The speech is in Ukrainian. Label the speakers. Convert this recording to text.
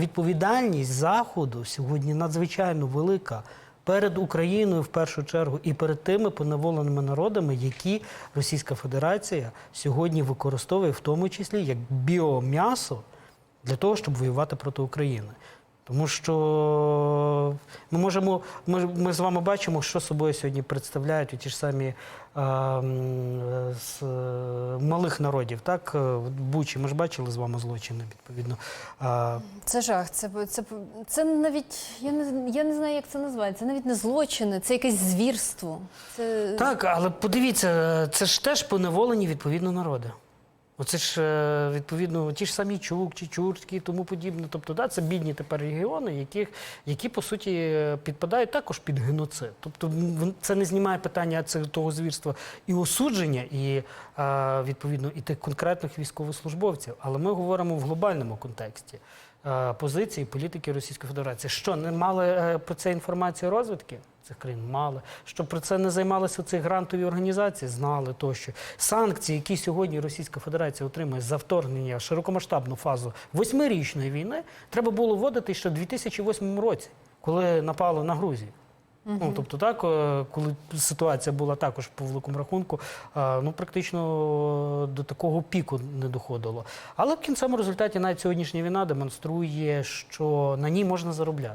Speaker 1: Відповідальність Заходу сьогодні надзвичайно велика перед Україною в першу чергу і перед тими поневоленими народами, які Російська Федерація сьогодні використовує, в тому числі як біом'ясо для того, щоб воювати проти України. Тому що ми можемо, ми, ми з вами бачимо, що собою сьогодні представляють ті ж самі е, е, з е, малих народів. Так, Е, Бучі ми ж бачили з вами злочини, відповідно. А,
Speaker 2: Це жах. Це, це, це навіть я не, я не знаю, як це назвати. Це навіть не злочини, це якесь звірство. Це
Speaker 1: Так, але подивіться, це ж теж поневолені відповідно народи. Оце ж е, відповідно ті ж самі чукчі, чурські і тому подібне. Тобто, да, це бідні тепер регіони, яких, які по суті підпадають також під геноцид. Тобто, це не знімає питання того звірства і осудження, і е, відповідно і тих конкретних військовослужбовців. Але ми говоримо в глобальному контексті позиції політики Російської Федерації. Що не мали е, про це інформацію розвідки? Цих країн мали, щоб про це не займалися ці грантові організації, знали тощо. Санкції, які сьогодні Російська Федерація отримує за вторгнення в широкомасштабну фазу восьмирічної війни, треба було вводити ще в 2008 році, коли напало на Грузію. Ну, тобто, так, е, коли ситуація була також по великому рахунку, е, ну практично до такого піку не доходило. Але в кінцевому результаті навіть сьогоднішня війна демонструє, що на ній можна заробляти.